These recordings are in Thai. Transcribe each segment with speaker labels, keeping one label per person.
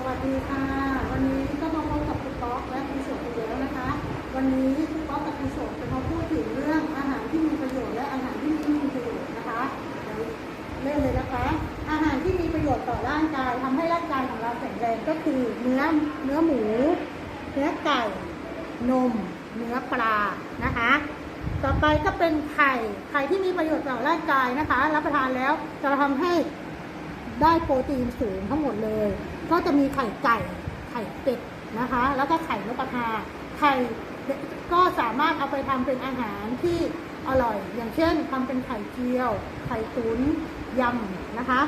Speaker 1: สวัสดีค่ะ วันนี้ก็มาพบกับคุณป๊อกและคุณโสดอีกแล้วนะคะ วันนี้คุณป๊อกกับคุณโสดจะมาพูดถึงเรื่องอาหารที่มีประโยชน์และอาหารที่ไม่มีประโยชน์นะคะเริ่มเลยนะคะ อาหารที่มีประโยชน์ต่อร่างกายทำให้ร่างกายของเราแข็งแรงก็คือเนื้อเนื้อหมู เนื้อไก่ นม เนื้อปลานะคะต่อไปก็เป็นไข่ ไข่ที่มีประโยชน์ต่อร่างกายนะคะ รับประทานแล้วจะทำให้ ได้โปรตีนสูงทั้งหมดเลย ก็จะมีไข่ไก่ ไข่เป็ดนะคะ แล้วก็ไข่นกกระทา ไข่ก็สามารถเอาไปทำเป็นอาหารที่อร่อย อย่างเช่นทำเป็นไข่เจียว ไข่ตุ๋นยำนะคะ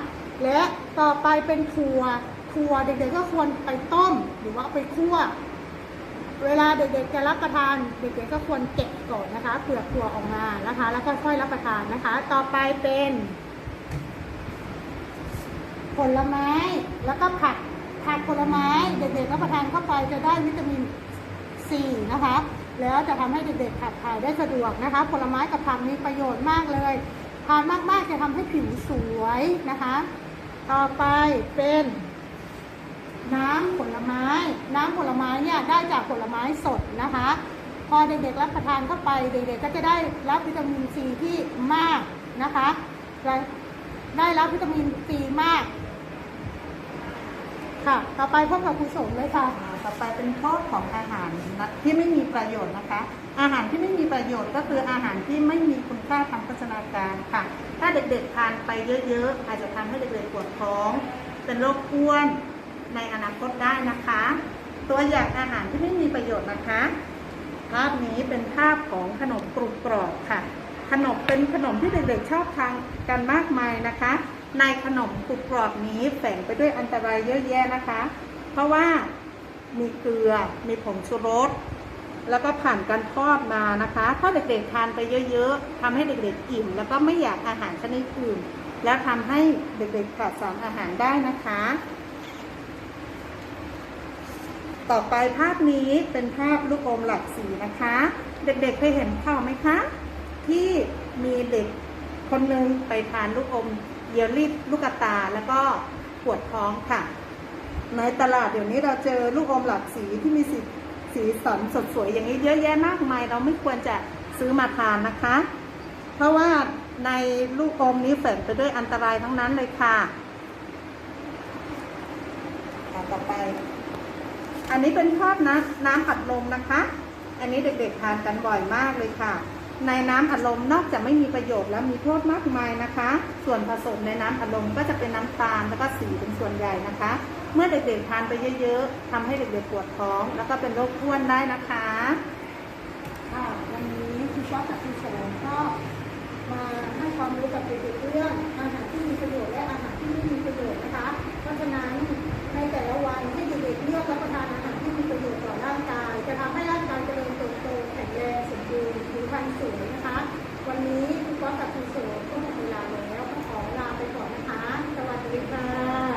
Speaker 1: และต่อไปเป็นถั่วถั่วเด็กๆก็ควรไปต้มหรือว่าไปคั่ว เวลาเด็กๆจะรับประทานเด็กๆก็ควรเก็บก่อนนะคะเปลือกถั่วออกมานะคะ แล้วค่อยรับประทานนะคะ ต่อไปเป็น ผลไม้ แล้วก็ผักผักผลไม้เด็กๆรับประทานเข้าไปจะได้วิตามินซีนะคะ แล้วจะทำให้เด็กๆขับถ่ายได้สะดวกนะคะ ผลไม้กับผักมีประโยชน์มากเลยทานมากๆจะทำให้ผิวสวยนะคะ ต่อไปเป็นน้ำผลไม้ น้ำผลไม้เนี่ยได้จากผลไม้สดนะคะ พอเด็กๆรับประทานเข้าไป เด็กๆก็จะได้รับวิตามินซีที่มากนะคะ ได้รับวิตามินซีมาก ค่ะ ต่อไปพบกับครูสมเลยค่ะ
Speaker 2: อ่าต่อไปเป็นข้อของอาหารนะที่ไม่มีประโยชน์นะคะ อาหารที่ไม่มีประโยชน์ก็คืออาหารที่ไม่มีคุณค่าทางโภชนาการค่ะ ถ้าเด็กๆทานไปเยอะๆ อาจจะทำให้เด็กๆปวดท้อง เป็นโรคอ้วนในอนาคตได้นะคะ ตัวอย่างอาหารที่ไม่มีประโยชน์นะคะ ภาพนี้เป็นภาพของขนมกรุบกรอบค่ะ ขนมเป็นขนมที่เด็กๆชอบทานกันมากมายนะคะ ในขนมกรุบกรอบนี้แฝงไปด้วยอันตรายเยอะแยะนะคะ เพราะว่ามีเกลือ มีผงชูรส แล้วก็ผ่านการทอดมานะคะ ถ้าเด็กๆทานไปเยอะๆทำให้เด็กๆอิ่ม แล้วก็ไม่อยากอาหารชนิดอื่น แล้วทำให้เด็กๆขาดสารอาหารได้นะคะ ต่อไปภาพนี้เป็นภาพลูกอมหลักสีนะคะ เด็กๆเคยเห็นข่าวไหมคะ ที่มีเด็กคนหนึ่งไปทานลูกอม เยลลี่ลูกตาแล้วก็ปวดท้องค่ะ ในตลาดเดี๋ยวนี้เราเจอลูกอมหลากสีที่มีสีสีสันสดสวยอย่างนี้เยอะแยะมากมายเราไม่ควรจะซื้อมาทานนะคะ เพราะว่าในลูกอมนี้แฝงไปด้วยอันตรายทั้งนั้นเลยค่ะต่อไป อันนี้เป็นภาพนะน้ำอัดลมนะคะ อันนี้เด็กๆทานกันบ่อยมากเลยค่ะ ในน้ำอัดลมนอกจากไม่มีประโยชน์แล้วมีโทษมากมายนะคะ ส่วนผสมในน้ำอัดลมก็จะเป็นน้ำตาลแล้วก็สีเป็นส่วนใหญ่นะคะ เมื่อเด็กๆทานไปเยอะๆทำให้เด็กๆปวดท้อง แล้วก็เป็นโรคอ้วนได้นะคะ
Speaker 1: วันนี้คุณชอบกับคุณแสงก็มาให้ความรู้กับเด็กๆเรื่องอาหารที่มีประโยชน์และอาหารที่ไม่มีประโยชน์นะคะ เพราะฉะนั้นในแต่ละวันให้